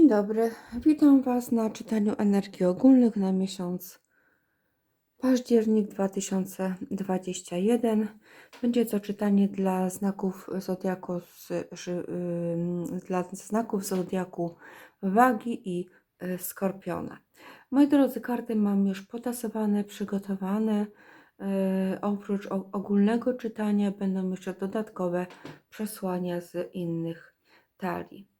Dzień dobry, witam Was na czytaniu energii ogólnych na miesiąc październik 2021. Będzie to czytanie dla znaków zodiaku, dla znaków zodiaku wagi i y, skorpiona. Moi drodzy, karty mam już potasowane, przygotowane. Y, Oprócz ogólnego czytania będą jeszcze dodatkowe przesłania z innych talii.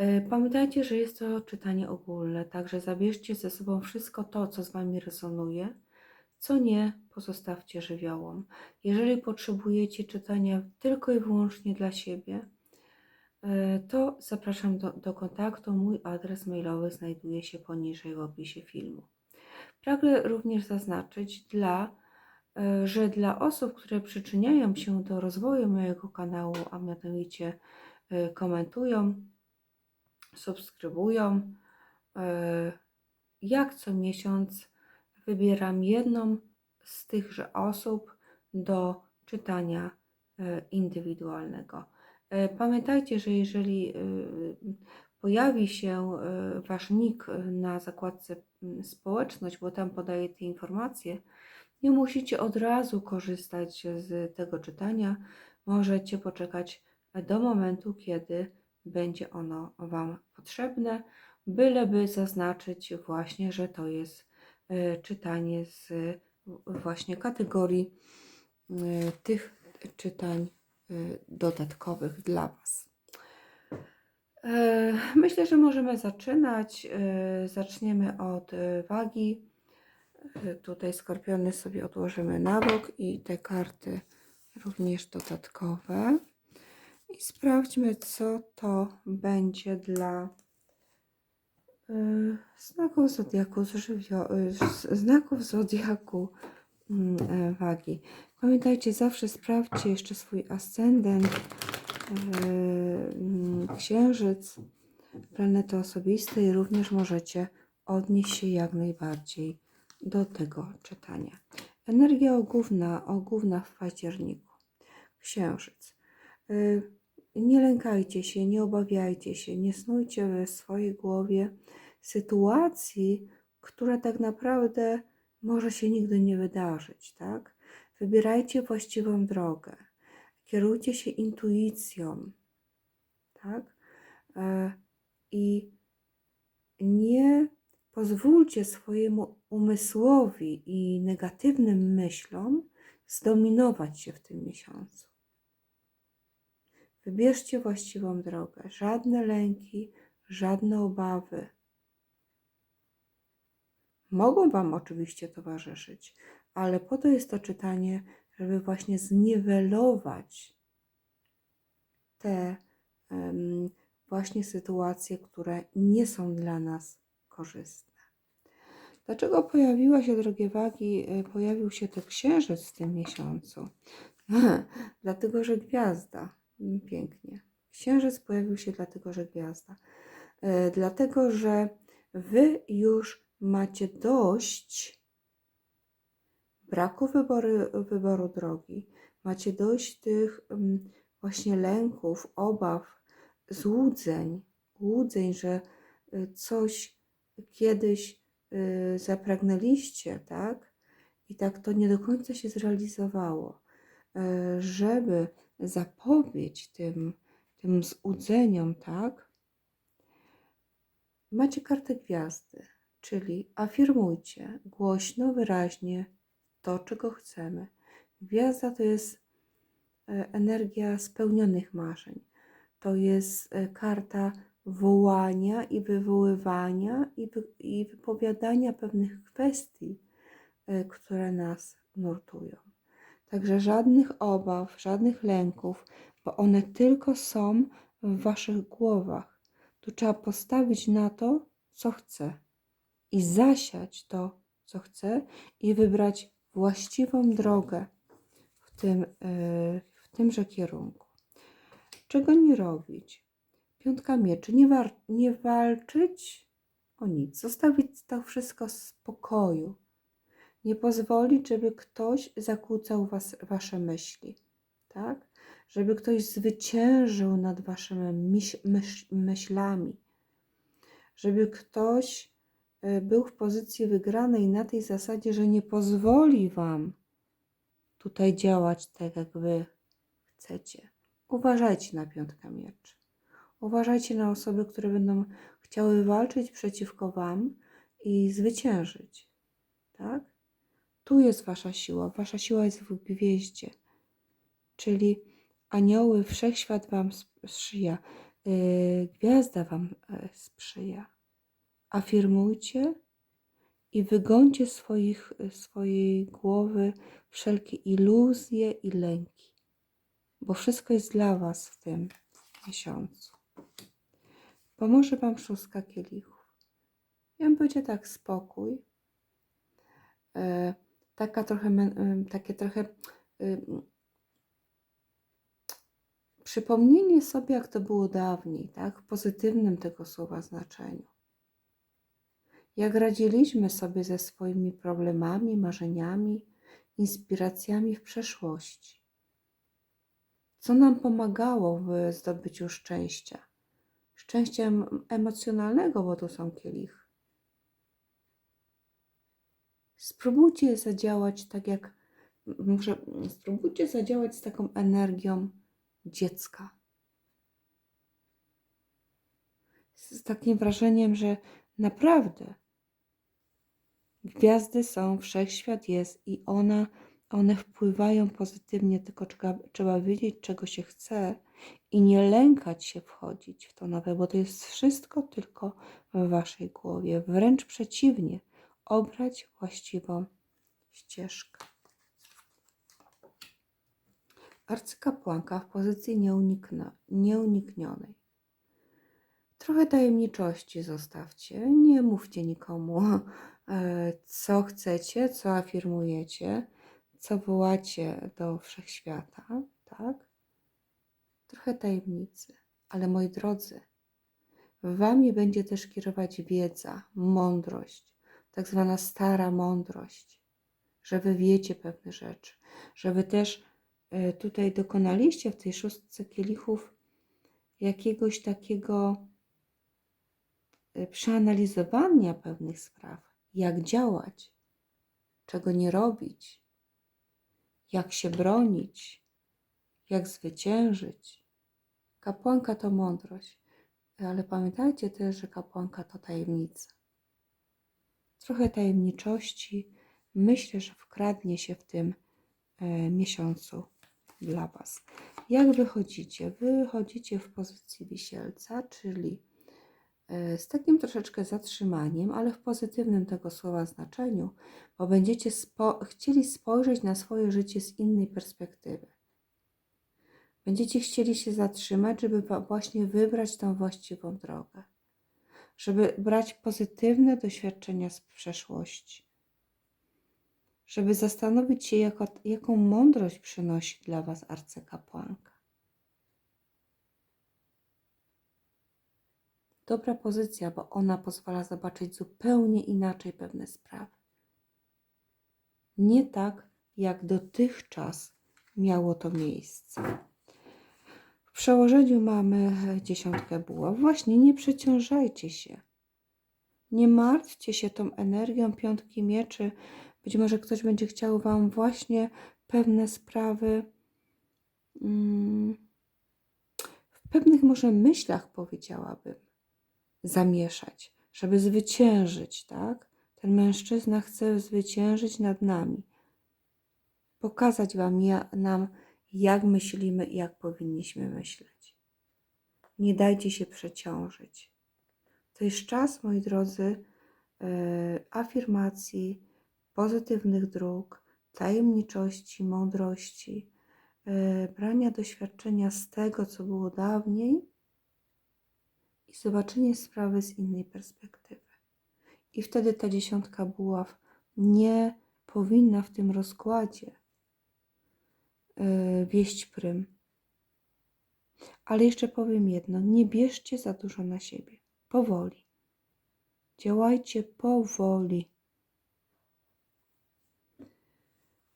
E, Pamiętajcie, że jest to czytanie ogólne, także zabierzcie ze sobą wszystko to, co z Wami rezonuje, co nie, pozostawcie żywiołom. Jeżeli potrzebujecie czytania tylko i wyłącznie dla siebie, e, to zapraszam do, do kontaktu. Mój adres mailowy znajduje się poniżej w opisie filmu. Pragnę również zaznaczyć, dla, e, że dla osób, które przyczyniają się do rozwoju mojego kanału, a mianowicie komentują, subskrybują. e, Jak co miesiąc wybieram jedną z tychże osób do czytania e, indywidualnego. E, Pamiętajcie, że jeżeli pojawi się Wasz nick na zakładce społeczność, bo tam podaję te informacje, nie musicie od razu korzystać z tego czytania. Możecie poczekać do momentu, kiedy będzie ono Wam potrzebne, byleby zaznaczyć właśnie, że to jest e, czytanie z właśnie kategorii e, tych czytań e, dodatkowych dla Was. Myślę, że możemy zaczynać. Zaczniemy od wagi. Tutaj skorpiony sobie odłożymy na bok i te karty również dodatkowe. I sprawdźmy, co to będzie dla y, znaków zodiaku, z żywio- znaków zodiaku mm, e, wagi. Pamiętajcie, zawsze sprawdźcie jeszcze swój ascendent, mm, księżyc, planety osobiste i również możecie odnieść się jak najbardziej do tego czytania. Energia ogówna, ogówna w październiku. Księżyc. Nie lękajcie się, nie obawiajcie się, nie snujcie we swojej głowie sytuacji, która tak naprawdę może się nigdy nie wydarzyć, tak? Wybierajcie właściwą drogę, kierujcie się intuicją, tak? E, I nie pozwólcie swojemu umysłowi i negatywnym myślom zdominować się w tym miesiącu. Wybierzcie właściwą drogę. Żadne lęki, żadne obawy. Mogą Wam oczywiście towarzyszyć, ale po to jest to czytanie, żeby właśnie zniwelować te em, właśnie sytuacje, które nie są dla nas korzystne. Dlaczego pojawiła się, drogie wagi, e, pojawił się to księżyc w tym miesiącu? Dlatego, że gwiazda. Pięknie. Księżyc pojawił się dlatego, że gwiazda. E, Dlatego, że wy już macie dość braku wybory, wyboru drogi. Macie dość tych mm, właśnie lęków, obaw, złudzeń, łudzeń, że y, coś kiedyś y, zapragnęliście, tak? I tak to nie do końca się zrealizowało. E, Żeby zapobiec tym, tym złudzeniom, tak? Macie kartę gwiazdy, czyli afirmujcie głośno, wyraźnie to, czego chcemy. Gwiazda to jest e, energia spełnionych marzeń. To jest e, karta wołania i wywoływania i, wy, i wypowiadania pewnych kwestii, e, które nas nurtują. Także żadnych obaw, żadnych lęków, bo one tylko są w waszych głowach. Tu trzeba postawić na to, co chce i zasiać to, co chce i wybrać właściwą drogę w, tym, yy, w tymże kierunku. Czego nie robić? Piątka mieczy. Nie, war, nie walczyć o nic. Zostawić to wszystko w spokoju. Nie pozwolić, żeby ktoś zakłócał was, wasze myśli. Tak? Żeby ktoś zwyciężył nad waszymi myśl, myśl, myślami. żeby ktoś y, był w pozycji wygranej na tej zasadzie, że nie pozwoli Wam tutaj działać tak, jak Wy chcecie. Uważajcie na piątkę mieczy. Uważajcie na osoby, które będą chciały walczyć przeciwko Wam i zwyciężyć. Tak? Tu jest Wasza siła. Wasza siła jest w gwieździe. Czyli anioły, wszechświat Wam sprzyja. Yy, gwiazda Wam e, sprzyja. Afirmujcie i wygońcie swoich, swojej głowy wszelkie iluzje i lęki, bo wszystko jest dla Was w tym miesiącu. Pomoże Wam szóstka kielichów. Ja bym powiedziała tak, spokój. E, taka trochę, takie trochę przypomnienie sobie, jak to było dawniej, tak? W pozytywnym tego słowa znaczeniu. Jak radziliśmy sobie ze swoimi problemami, marzeniami, inspiracjami w przeszłości. Co nam pomagało w zdobyciu szczęścia? Szczęścia em- emocjonalnego, bo tu są kielichy. Spróbujcie zadziałać tak jak, może spróbujcie zadziałać z taką energią dziecka. Z takim wrażeniem, że naprawdę gwiazdy są, wszechświat jest i ona, one wpływają pozytywnie, tylko trzeba, trzeba wiedzieć, czego się chce i nie lękać się wchodzić w to nowe, bo to jest wszystko tylko w waszej głowie. Wręcz przeciwnie, obrać właściwą ścieżkę. Arcykapłanka w pozycji nieunikno, nieuniknionej. Trochę tajemniczości zostawcie, nie mówcie nikomu, e, co chcecie, co afirmujecie, co wołacie do wszechświata, tak? Trochę tajemnicy, ale moi drodzy, wami będzie też kierować wiedza, mądrość, tak zwana stara mądrość, że wy wiecie pewne rzeczy, że wy też e, tutaj dokonaliście w tej szóstce kielichów jakiegoś takiego e, przeanalizowania pewnych spraw, jak działać, czego nie robić, jak się bronić, jak zwyciężyć. Kapłanka to mądrość, ale pamiętajcie też, że kapłanka to tajemnica. Trochę tajemniczości myślę, że wkradnie się w tym e, miesiącu dla Was. Jak wychodzicie? Wy wychodzicie w pozycji wisielca, czyli e, z takim troszeczkę zatrzymaniem, ale w pozytywnym tego słowa znaczeniu, bo będziecie spo chcieli spojrzeć na swoje życie z innej perspektywy. Będziecie chcieli się zatrzymać, żeby właśnie wybrać tą właściwą drogę, żeby brać pozytywne doświadczenia z przeszłości, żeby zastanowić się, jaką mądrość przynosi dla Was arcykapłanka. Dobra pozycja, bo ona pozwala zobaczyć zupełnie inaczej pewne sprawy. Nie tak, jak dotychczas miało to miejsce. Przełożeniu mamy dziesiątkę buław. Właśnie nie przeciążajcie się. Nie martwcie się tą energią piątki mieczy. Być może ktoś będzie chciał Wam właśnie pewne sprawy mm, w pewnych może myślach powiedziałabym zamieszać, żeby zwyciężyć, tak? Ten mężczyzna chce zwyciężyć nad nami. Pokazać Wam, ja, nam, jak myślimy i jak powinniśmy myśleć. Nie dajcie się przeciążyć. To jest czas, moi drodzy, e, afirmacji, pozytywnych dróg, tajemniczości, mądrości, e, brania doświadczenia z tego, co było dawniej i zobaczenie sprawy z innej perspektywy. I wtedy ta dziesiątka buław nie powinna w tym rozkładzie wieść prym. Ale jeszcze powiem jedno: nie bierzcie za dużo na siebie. Powoli. Działajcie powoli.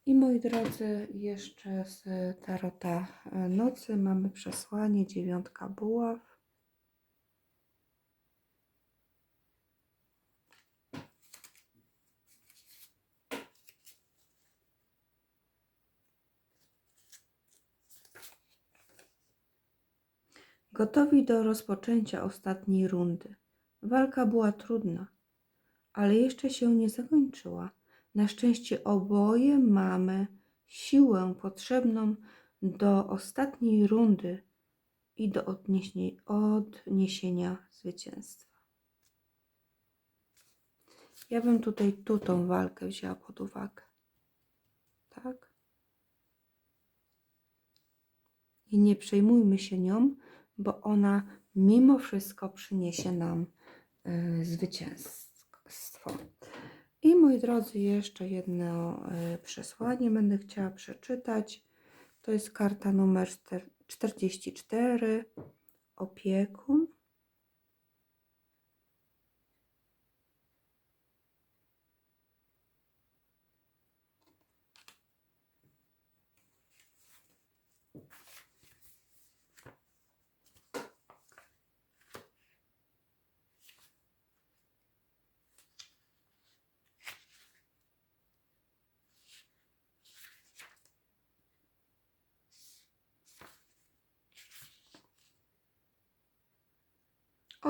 I moi drodzy, jeszcze z Tarota e, Nocy mamy przesłanie dziewiątka buław. Gotowi do rozpoczęcia ostatniej rundy. Walka była trudna, ale jeszcze się nie zakończyła. Na szczęście oboje mamy siłę potrzebną do ostatniej rundy i do odniesienia zwycięstwa. Ja bym tutaj tu tą walkę wzięła pod uwagę. Tak? I nie przejmujmy się nią, bo ona mimo wszystko przyniesie nam y, zwycięstwo. I moi drodzy, jeszcze jedno y, przesłanie będę chciała przeczytać. To jest karta numer czter- 44, opiekun.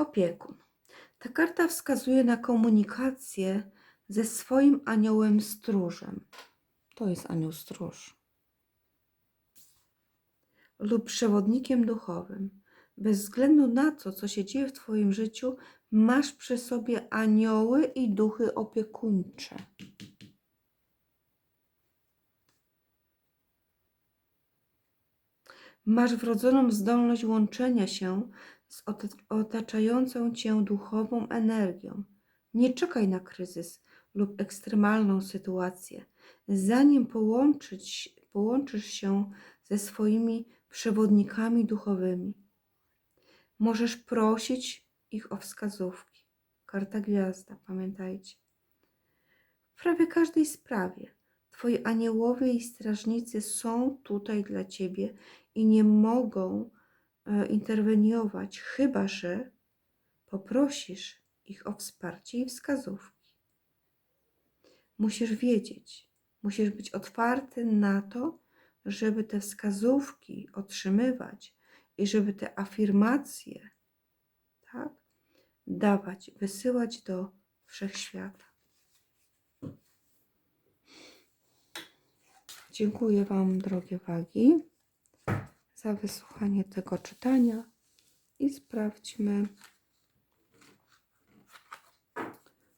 Opiekun. Ta karta wskazuje na komunikację ze swoim aniołem stróżem. To jest anioł stróż. Lub przewodnikiem duchowym. Bez względu na to, co się dzieje w Twoim życiu, masz przy sobie anioły i duchy opiekuńcze. Masz wrodzoną zdolność łączenia się z ot- otaczającą cię duchową energią. Nie czekaj na kryzys lub ekstremalną sytuację. Zanim połączyć, połączysz się ze swoimi przewodnikami duchowymi, możesz prosić ich o wskazówki. Karta gwiazda, pamiętajcie. W prawie każdej sprawie Twoi aniołowie i strażnicy są tutaj dla Ciebie i nie mogą interweniować, chyba że poprosisz ich o wsparcie i wskazówki. Musisz wiedzieć, musisz być otwarty na to, żeby te wskazówki otrzymywać i żeby te afirmacje, tak, dawać, wysyłać do wszechświata. Dziękuję Wam, drogie wagi, za wysłuchanie tego czytania i sprawdźmy,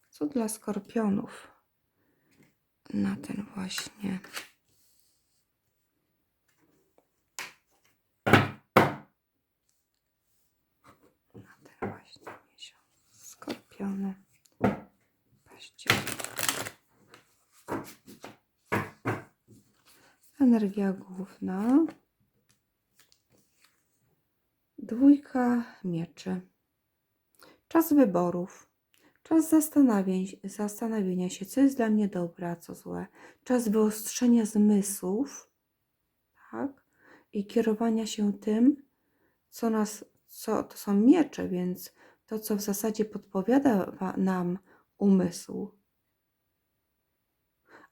co dla skorpionów na ten właśnie. Na ten właśnie miesiąc. Skorpiony. Energia główna. Dwójka mieczy. Czas wyborów. Czas zastanawień, zastanowienia się, co jest dla mnie dobre, a co złe. Czas wyostrzenia zmysłów, tak? I kierowania się tym, co nas, co to są miecze, więc to, co w zasadzie podpowiada nam umysł.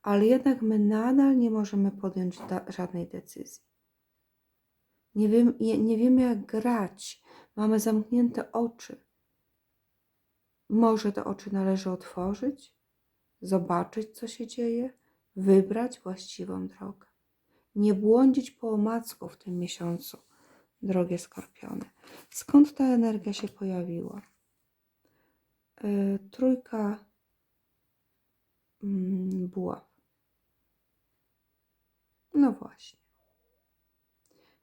Ale jednak my nadal nie możemy podjąć żadnej decyzji. Nie, wiem, nie, wiemy, jak grać. Mamy zamknięte oczy. Może te oczy należy otworzyć, zobaczyć, co się dzieje, wybrać właściwą drogę. Nie błądzić po omacku w tym miesiącu, drogie skorpiony. Skąd ta energia się pojawiła? Yy, trójka mm, buław. No właśnie.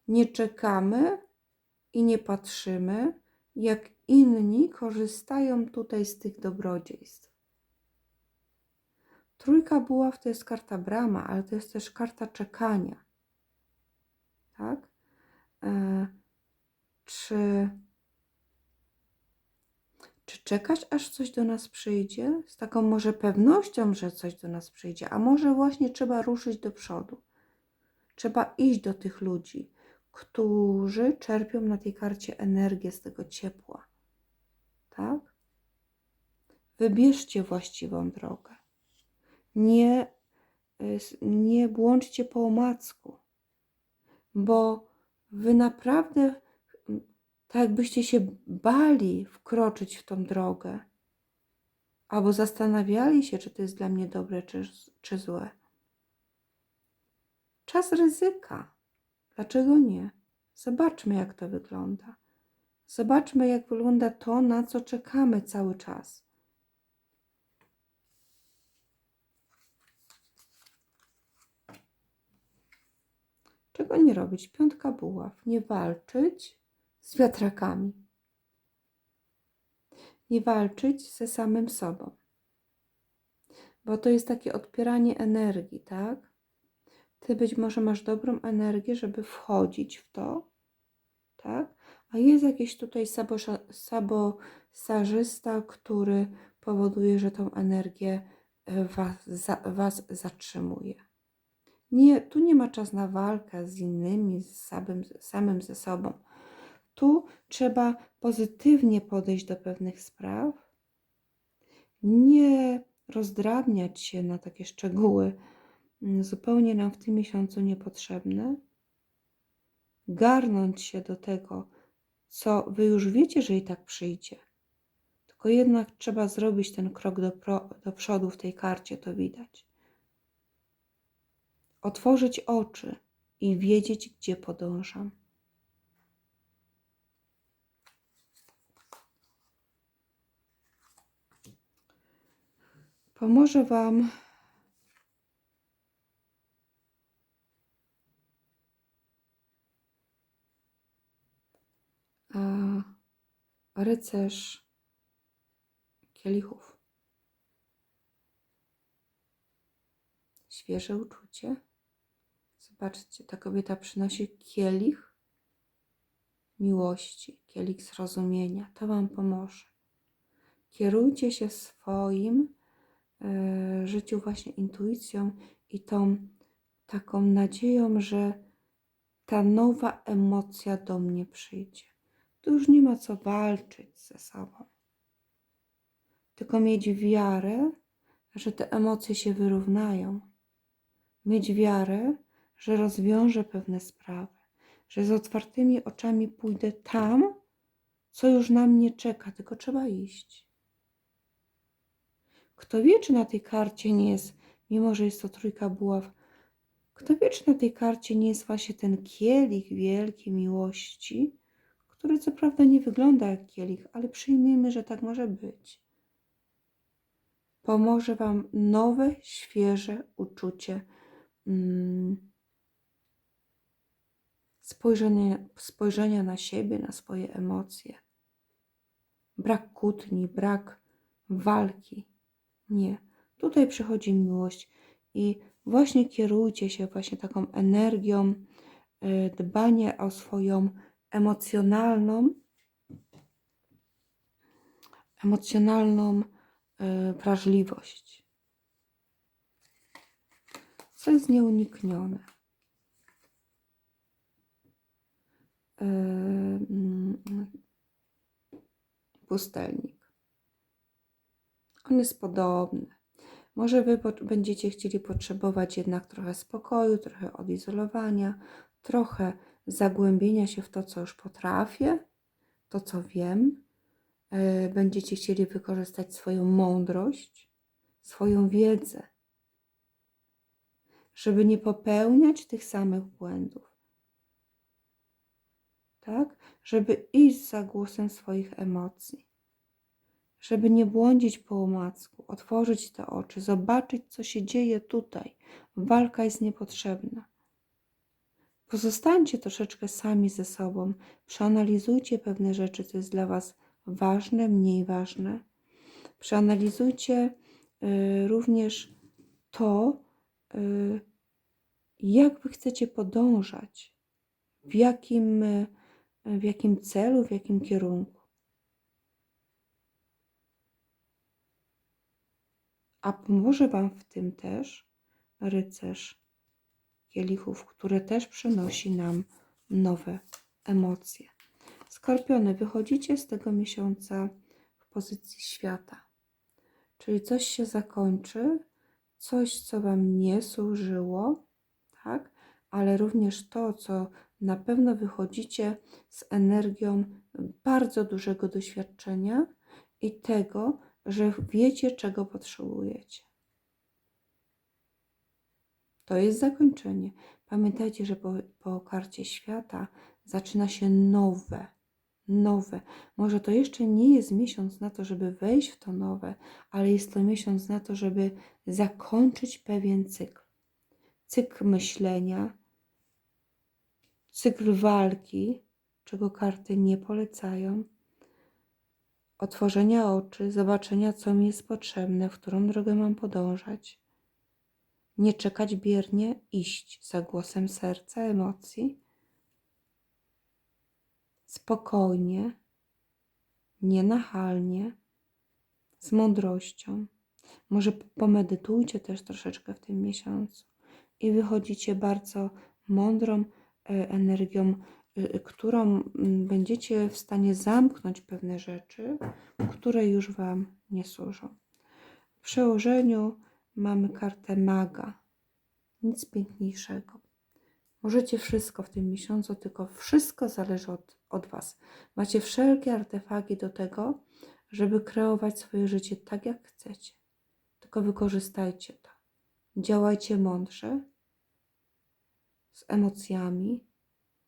Nie czekamy i nie patrzymy, jak inni korzystają tutaj z tych dobrodziejstw. Trójka buław to jest karta brama, ale to jest też karta czekania. Tak? E, czy, czy czekać, aż coś do nas przyjdzie? Z taką może pewnością, że coś do nas przyjdzie, a może właśnie trzeba ruszyć do przodu. Trzeba iść do tych ludzi, którzy czerpią na tej karcie energię z tego ciepła. Tak? Wybierzcie właściwą drogę. Nie, y, nie błądźcie po omacku, bo wy naprawdę Tak jakbyście się bali wkroczyć w tą drogę. Albo zastanawiali się, czy to jest dla mnie dobre, czy, czy złe. Czas ryzyka. Dlaczego nie? Zobaczmy, jak to wygląda. Zobaczmy, jak wygląda to, na co czekamy cały czas. Czego nie robić? Piątka buław. Nie walczyć z wiatrakami. Nie walczyć ze samym sobą. Bo to jest takie odpieranie energii, tak? Ty być może masz dobrą energię, żeby wchodzić w to, tak? A jest jakiś tutaj sabosażysta, który powoduje, że tą energię e, was, za, was zatrzymuje. Nie, tu nie ma czas na walkę z innymi, z samym, samym ze sobą. Tu trzeba pozytywnie podejść do pewnych spraw, nie rozdrabniać się na takie szczegóły, zupełnie nam w tym miesiącu niepotrzebne, garnąć się do tego, co wy już wiecie, że i tak przyjdzie. Tylko jednak trzeba zrobić ten krok do, pro, do przodu w tej karcie, to widać. Otworzyć oczy i wiedzieć, gdzie podążam. Pomoże Wam rycerz kielichów. Świeże uczucie. Zobaczcie, ta kobieta przynosi kielich miłości, kielich zrozumienia. To Wam pomoże. Kierujcie się swoim e, życiu właśnie intuicją i tą taką nadzieją, że ta nowa emocja do mnie przyjdzie. Tu już nie ma co walczyć ze sobą. Tylko mieć wiarę, że te emocje się wyrównają. Mieć wiarę, że rozwiążę pewne sprawy, że z otwartymi oczami pójdę tam, co już na mnie czeka, tylko trzeba iść. Kto wie, czy na tej karcie nie jest, mimo że jest to trójka buław, kto wie, czy na tej karcie nie jest właśnie ten kielich wielkiej miłości, który co prawda nie wygląda jak kielich, ale przyjmijmy, że tak może być. Pomoże Wam nowe, świeże uczucie mm, spojrzenia, spojrzenia na siebie, na swoje emocje. Brak kłótni, brak walki. Nie. Tutaj przychodzi miłość i właśnie kierujcie się właśnie taką energią y, dbania o swoją emocjonalną, emocjonalną y, wrażliwość. Co jest nieuniknione. Y, mm, pustelnik. On jest podobny. Może Wy będziecie chcieli potrzebować jednak trochę spokoju, trochę odizolowania, trochę zagłębienia się w to, co już potrafię, to, co wiem. E, będziecie chcieli wykorzystać swoją mądrość, swoją wiedzę, żeby nie popełniać tych samych błędów. Tak? Żeby iść za głosem swoich emocji. Żeby nie błądzić po omacku, otworzyć te oczy, zobaczyć, co się dzieje tutaj. Walka jest niepotrzebna. Pozostańcie troszeczkę sami ze sobą, przeanalizujcie pewne rzeczy, co jest dla Was ważne, mniej ważne. Przeanalizujcie y, również to, y, jak Wy chcecie podążać, w jakim, y, w jakim celu, w jakim kierunku. A pomoże Wam w tym też rycerz kielichów, które też przynosi nam nowe emocje. Skorpiony, wychodzicie z tego miesiąca w pozycji świata, czyli coś się zakończy, coś, co Wam nie służyło, tak? ale również to, co na pewno wychodzicie z energią bardzo dużego doświadczenia i tego, że wiecie, czego potrzebujecie. To jest zakończenie. Pamiętajcie, że po, po karcie świata zaczyna się nowe, nowe. Może to jeszcze nie jest miesiąc na to, żeby wejść w to nowe, ale jest to miesiąc na to, żeby zakończyć pewien cykl. Cykl myślenia, cykl walki, czego karty nie polecają, otworzenia oczy, zobaczenia, co mi jest potrzebne, w którą drogę mam podążać. Nie czekać biernie, iść za głosem serca, emocji. Spokojnie, nienachalnie, z mądrością. Może pomedytujcie też troszeczkę w tym miesiącu i wychodzicie bardzo mądrą e, energią, y, którą mm, będziecie w stanie zamknąć pewne rzeczy, które już Wam nie służą. W przełożeniu mamy kartę maga. Nic piękniejszego. Możecie wszystko w tym miesiącu, tylko wszystko zależy od, od Was. Macie wszelkie artefakty do tego, żeby kreować swoje życie tak, jak chcecie. Tylko wykorzystajcie to. Działajcie mądrze, z emocjami,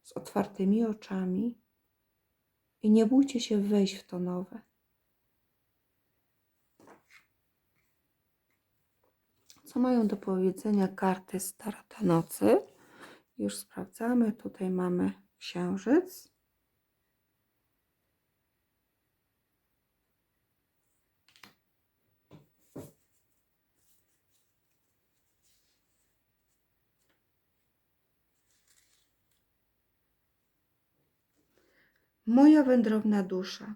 z otwartymi oczami i nie bójcie się wejść w to nowe. Co mają do powiedzenia karty z Nocy? Już sprawdzamy. Tutaj mamy księżyc. Moja wędrowna dusza,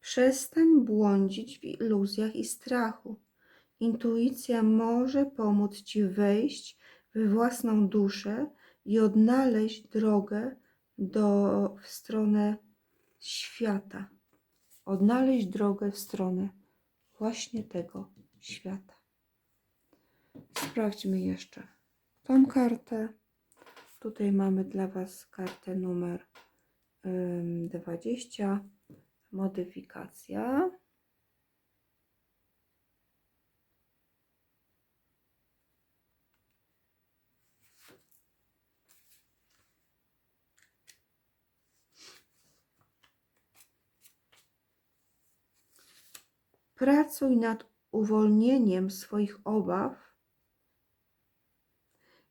przestań błądzić w iluzjach i strachu. Intuicja może pomóc Ci wejść we własną duszę i odnaleźć drogę do, w stronę świata. Odnaleźć drogę w stronę właśnie tego świata. Sprawdźmy jeszcze tą kartę. Tutaj mamy dla Was kartę numer ym, 20. Modyfikacja. Pracuj nad uwolnieniem swoich obaw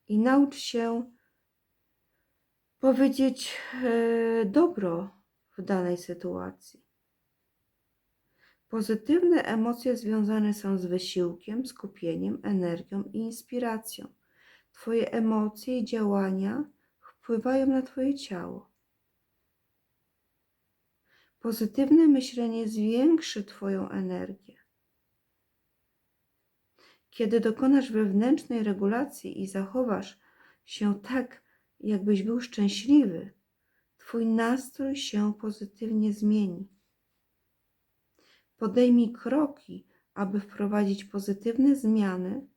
i naucz się powiedzieć e, dobro w danej sytuacji. Pozytywne emocje związane są z wysiłkiem, skupieniem, energią i inspiracją. Twoje emocje i działania wpływają na Twoje ciało. Pozytywne myślenie zwiększy Twoją energię. Kiedy dokonasz wewnętrznej regulacji i zachowasz się tak, jakbyś był szczęśliwy, Twój nastrój się pozytywnie zmieni. Podejmij kroki, aby wprowadzić pozytywne zmiany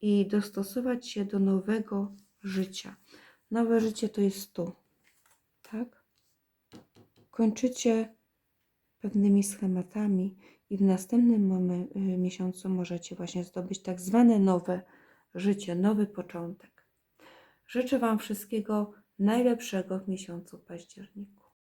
i dostosować się do nowego życia. Nowe życie to jest tu, tak? Kończycie pewnymi schematami i w następnym y, miesiącu możecie właśnie zdobyć tak zwane nowe życie, nowy początek. Życzę Wam wszystkiego najlepszego w miesiącu październiku.